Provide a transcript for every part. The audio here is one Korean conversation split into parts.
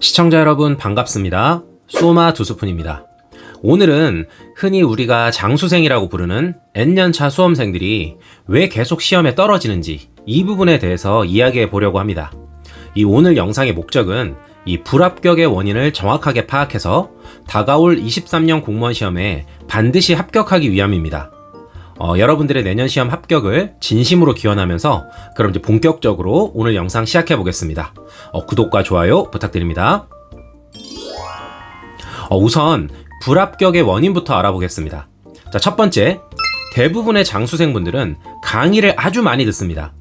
시청자 여러분 반갑습니다. 소마 두 스푼입니다. 오늘은 흔히 우리가 장수생이라고 부르는 N년차 수험생들이 왜 계속 시험에 떨어지는지 이 부분에 대해서 이야기해 보려고 합니다. 이 오늘 영상의 목적은 이 불합격의 원인을 정확하게 파악해서 다가올 23년 공무원 시험에 반드시 합격하기 위함입니다. 어, 여러분들의 내년 시험 합격을 진심으로 기원하면서 그럼 이제 본격적으로 오늘 영상 시작해 보겠습니다. 어, 구독과 좋아요 부탁드립니다. 어, 우선 불합격의 원인부터 알아보겠습니다. 자, 첫 번째. 대부분의 장수생분들은 강의를 아주 많이 듣습니다.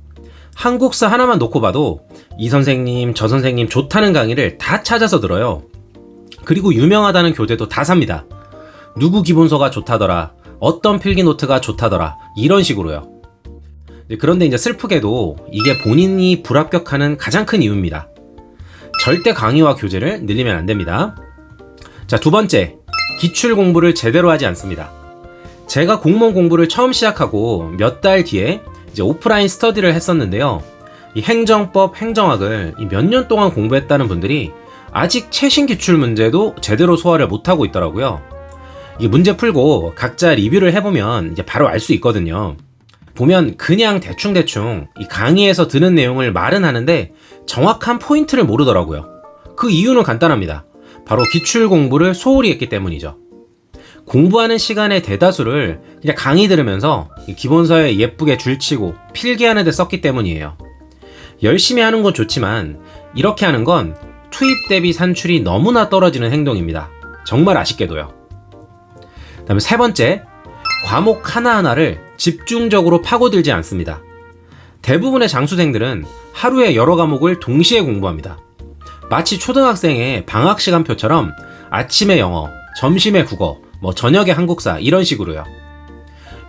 한국사 하나만 놓고 봐도 이 선생님, 저 선생님 좋다는 강의를 다 찾아서 들어요. 그리고 유명하다는 교재도 다 삽니다. 누구 기본서가 좋다더라. 어떤 필기 노트가 좋다더라. 이런 식으로요. 네, 그런데 이제 슬프게도 이게 본인이 불합격하는 가장 큰 이유입니다. 절대 강의와 교재를 늘리면 안 됩니다. 자, 두 번째. 기출 공부를 제대로 하지 않습니다. 제가 공무원 공부를 처음 시작하고 몇 달 뒤에 이제 오프라인 스터디를 했었는데요. 이 행정법, 행정학을 몇 년 동안 공부했다는 분들이 아직 최신 기출 문제도 제대로 소화를 못하고 있더라고요. 이 문제 풀고 각자 리뷰를 해보면 이제 바로 알 수 있거든요. 보면 그냥 대충대충 이 강의에서 드는 내용을 말은 하는데 정확한 포인트를 모르더라고요. 그 이유는 간단합니다. 바로 기출 공부를 소홀히 했기 때문이죠. 공부하는 시간의 대다수를 그냥 강의 들으면서 이 기본서에 예쁘게 줄치고 필기하는 데 썼기 때문이에요. 열심히 하는 건 좋지만 이렇게 하는 건 투입 대비 산출이 너무나 떨어지는 행동입니다. 정말 아쉽게도요. 다음에 세 번째, 과목 하나하나를 집중적으로 파고들지 않습니다. 대부분의 장수생들은 하루에 여러 과목을 동시에 공부합니다. 마치 초등학생의 방학 시간표처럼 아침에 영어, 점심에 국어, 뭐 저녁에 한국사 이런 식으로요.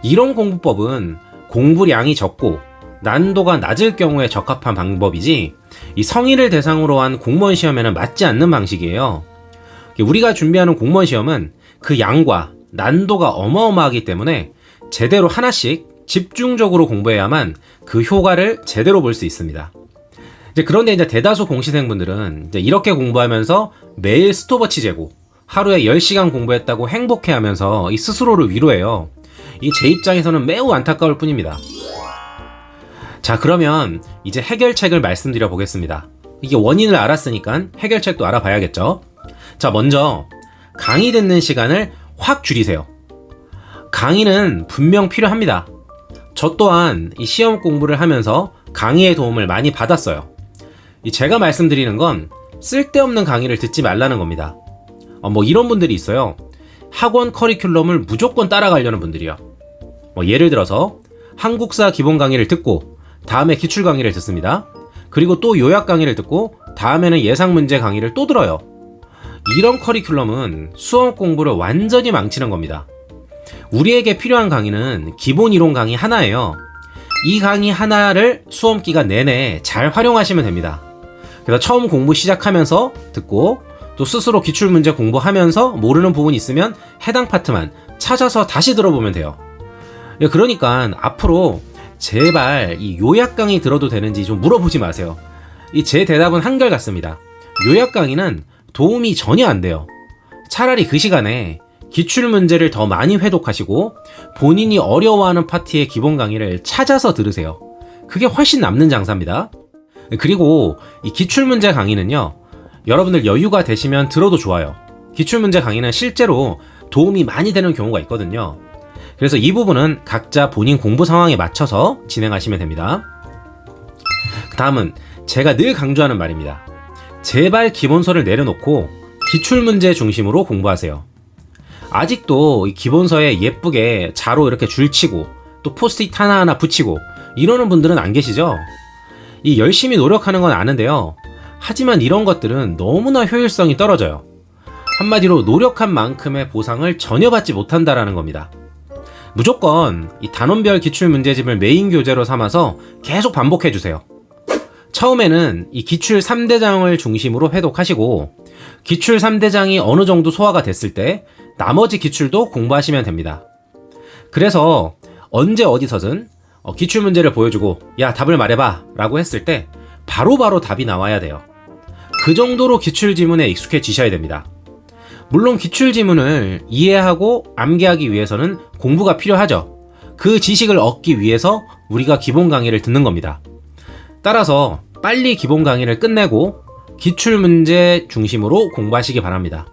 이런 공부법은 공부량이 적고 난도가 낮을 경우에 적합한 방법이지 이 성인을 대상으로 한 공무원 시험에는 맞지 않는 방식이에요. 우리가 준비하는 공무원 시험은 그 양과 난도가 어마어마하기 때문에 제대로 하나씩 집중적으로 공부해야만 그 효과를 제대로 볼 수 있습니다. 이제 그런데 이제 대다수 공시생분들은 이렇게 공부하면서 매일 스톱워치 재고 하루에 10시간 공부했다고 행복해 하면서 이 스스로를 위로해요. 이 제 입장에서는 매우 안타까울 뿐입니다. 자, 그러면 이제 해결책을 말씀드려 보겠습니다. 이게 원인을 알았으니까 해결책도 알아봐야겠죠? 자, 먼저 강의 듣는 시간을 확 줄이세요. 강의는 분명 필요합니다. 저 또한 이 시험 공부를 하면서 강의의 도움을 많이 받았어요. 이 제가 말씀드리는 건 쓸데없는 강의를 듣지 말라는 겁니다. 어, 뭐 이런 분들이 있어요. 학원 커리큘럼을 무조건 따라가려는 분들이요. 뭐 예를 들어서 한국사 기본 강의를 듣고 다음에 기출 강의를 듣습니다. 그리고 또 요약 강의를 듣고 다음에는 예상 문제 강의를 또 들어요. 이런 커리큘럼은 수험 공부를 완전히 망치는 겁니다. 우리에게 필요한 강의는 기본 이론 강의 하나예요. 이 강의 하나를 수험 기간 내내 잘 활용하시면 됩니다. 그래서 처음 공부 시작하면서 듣고 또 스스로 기출 문제 공부하면서 모르는 부분이 있으면 해당 파트만 찾아서 다시 들어보면 돼요. 예, 그러니까 앞으로 제발 이 요약 강의 들어도 되는지 좀 물어보지 마세요. 이 제 대답은 한결같습니다. 요약 강의는 도움이 전혀 안 돼요. 차라리 그 시간에 기출 문제를 더 많이 회독하시고 본인이 어려워하는 파트의 기본 강의를 찾아서 들으세요. 그게 훨씬 남는 장사입니다. 그리고 이 기출 문제 강의는요. 여러분들 여유가 되시면 들어도 좋아요. 기출 문제 강의는 실제로 도움이 많이 되는 경우가 있거든요. 그래서 이 부분은 각자 본인 공부 상황에 맞춰서 진행하시면 됩니다. 그 다음은 제가 늘 강조하는 말입니다. 제발 기본서를 내려놓고 기출문제 중심으로 공부하세요. 아직도 이 기본서에 예쁘게 자로 이렇게 줄치고 또 포스트잇 하나하나 붙이고 이러는 분들은 안 계시죠? 이 열심히 노력하는 건 아는데요. 하지만 이런 것들은 너무나 효율성이 떨어져요. 한마디로 노력한 만큼의 보상을 전혀 받지 못한다라는 겁니다. 무조건 이 단원별 기출 문제집을 메인 교재로 삼아서 계속 반복해 주세요. 처음에는 이 기출 3대장을 중심으로 회독하시고 기출 3대장이 어느 정도 소화가 됐을 때 나머지 기출도 공부하시면 됩니다. 그래서 언제 어디서든 어, 기출 문제를 보여주고 야 답을 말해봐 라고 했을 때 바로 바로 답이 나와야 돼요. 그 정도로 기출 지문에 익숙해지셔야 됩니다. 물론 기출 지문을 이해하고 암기하기 위해서는 공부가 필요하죠. 그 지식을 얻기 위해서 우리가 기본 강의를 듣는 겁니다. 따라서 빨리 기본 강의를 끝내고 기출 문제 중심으로 공부하시기 바랍니다.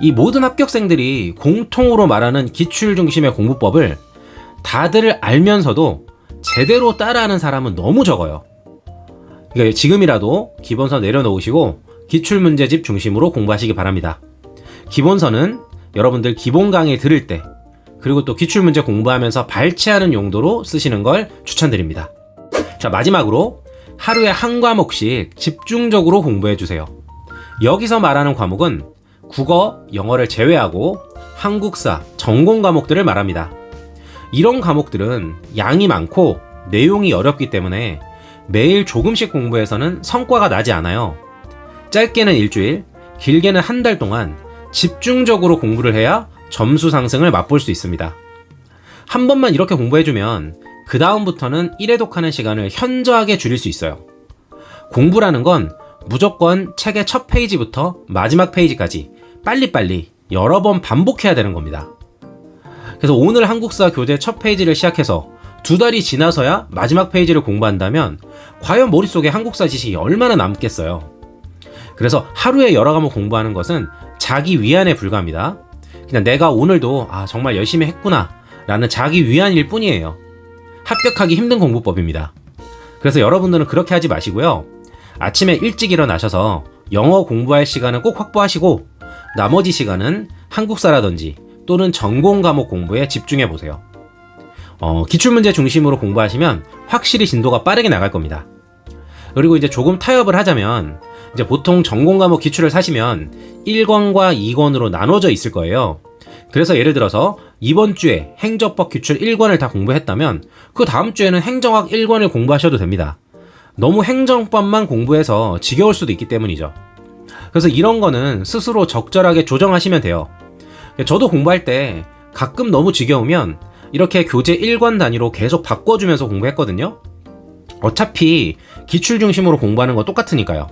이 모든 합격생들이 공통으로 말하는 기출 중심의 공부법을 다들 알면서도 제대로 따라하는 사람은 너무 적어요. 그러니까 지금이라도 기본서 내려놓으시고 기출 문제집 중심으로 공부하시기 바랍니다. 기본서는 여러분들 기본 강의 들을 때 그리고 또 기출 문제 공부하면서 발췌하는 용도로 쓰시는 걸 추천드립니다. 자, 마지막으로 하루에 한 과목씩 집중적으로 공부해 주세요. 여기서 말하는 과목은 국어, 영어를 제외하고 한국사, 전공 과목들을 말합니다. 이런 과목들은 양이 많고 내용이 어렵기 때문에 매일 조금씩 공부해서는 성과가 나지 않아요. 짧게는 일주일, 길게는 한 달 동안 집중적으로 공부를 해야 점수 상승을 맛볼 수 있습니다. 한 번만 이렇게 공부해주면 그 다음부터는 1회 독하는 시간을 현저하게 줄일 수 있어요. 공부라는 건 무조건 책의 첫 페이지부터 마지막 페이지까지 빨리빨리 여러 번 반복해야 되는 겁니다. 그래서 오늘 한국사 교재 첫 페이지를 시작해서 두 달이 지나서야 마지막 페이지를 공부한다면 과연 머릿속에 한국사 지식이 얼마나 남겠어요. 그래서 하루에 여러 과목 공부하는 것은 자기 위안에 불과합니다. 그냥 내가 오늘도 아 정말 열심히 했구나 라는 자기 위안일 뿐이에요. 합격하기 힘든 공부법입니다. 그래서 여러분들은 그렇게 하지 마시고요. 아침에 일찍 일어나셔서 영어 공부할 시간은 꼭 확보하시고 나머지 시간은 한국사라든지 또는 전공 과목 공부에 집중해 보세요. 어, 기출문제 중심으로 공부하시면 확실히 진도가 빠르게 나갈 겁니다. 그리고 이제 조금 타협을 하자면 이제 보통 전공 과목 기출을 사시면 1권과 2권으로 나눠져 있을 거예요. 그래서 예를 들어서 이번 주에 행정법 기출 1권을 다 공부했다면 그 다음 주에는 행정학 1권을 공부하셔도 됩니다. 너무 행정법만 공부해서 지겨울 수도 있기 때문이죠. 그래서 이런 거는 스스로 적절하게 조정하시면 돼요. 저도 공부할 때 가끔 너무 지겨우면 이렇게 교재 1권 단위로 계속 바꿔주면서 공부했거든요. 어차피 기출 중심으로 공부하는 거 똑같으니까요.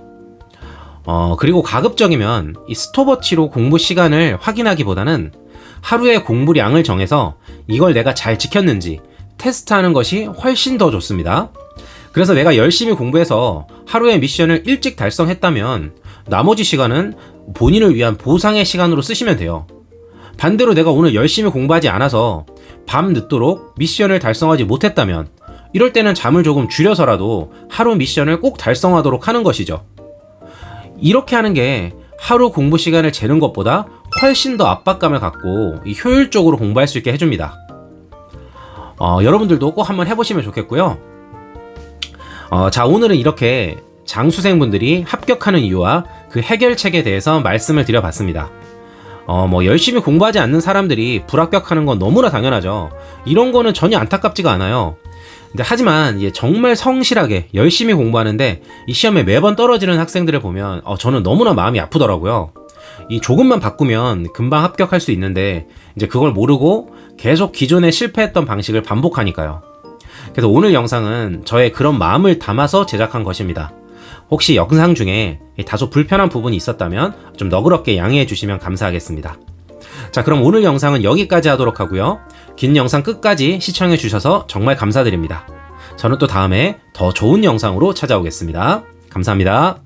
어, 그리고 가급적이면 이 스톱워치로 공부 시간을 확인하기보다는 하루에 공부량을 정해서 이걸 내가 잘 지켰는지 테스트하는 것이 훨씬 더 좋습니다. 그래서 내가 열심히 공부해서 하루의 미션을 일찍 달성했다면 나머지 시간은 본인을 위한 보상의 시간으로 쓰시면 돼요. 반대로 내가 오늘 열심히 공부하지 않아서 밤 늦도록 미션을 달성하지 못했다면 이럴 때는 잠을 조금 줄여서라도 하루 미션을 꼭 달성하도록 하는 것이죠. 이렇게 하는 게 하루 공부 시간을 재는 것보다 훨씬 더 압박감을 갖고 효율적으로 공부할 수 있게 해줍니다. 어, 여러분들도 꼭 한번 해보시면 좋겠고요. 어, 자, 오늘은 이렇게 장수생분들이 합격하는 이유와 그 해결책에 대해서 말씀을 드려봤습니다. 어, 뭐, 열심히 공부하지 않는 사람들이 불합격하는 건 너무나 당연하죠. 이런 거는 전혀 안타깝지가 않아요. 근데 하지만 예, 정말 성실하게 열심히 공부하는데 이 시험에 매번 떨어지는 학생들을 보면 어, 저는 너무나 마음이 아프더라고요. 이 조금만 바꾸면 금방 합격할 수 있는데 이제 그걸 모르고 계속 기존에 실패했던 방식을 반복하니까요. 그래서 오늘 영상은 저의 그런 마음을 담아서 제작한 것입니다. 혹시 영상 중에 다소 불편한 부분이 있었다면 좀 너그럽게 양해해 주시면 감사하겠습니다. 자, 그럼 오늘 영상은 여기까지 하도록 하고요. 긴 영상 끝까지 시청해 주셔서 정말 감사드립니다. 저는 또 다음에 더 좋은 영상으로 찾아오겠습니다. 감사합니다.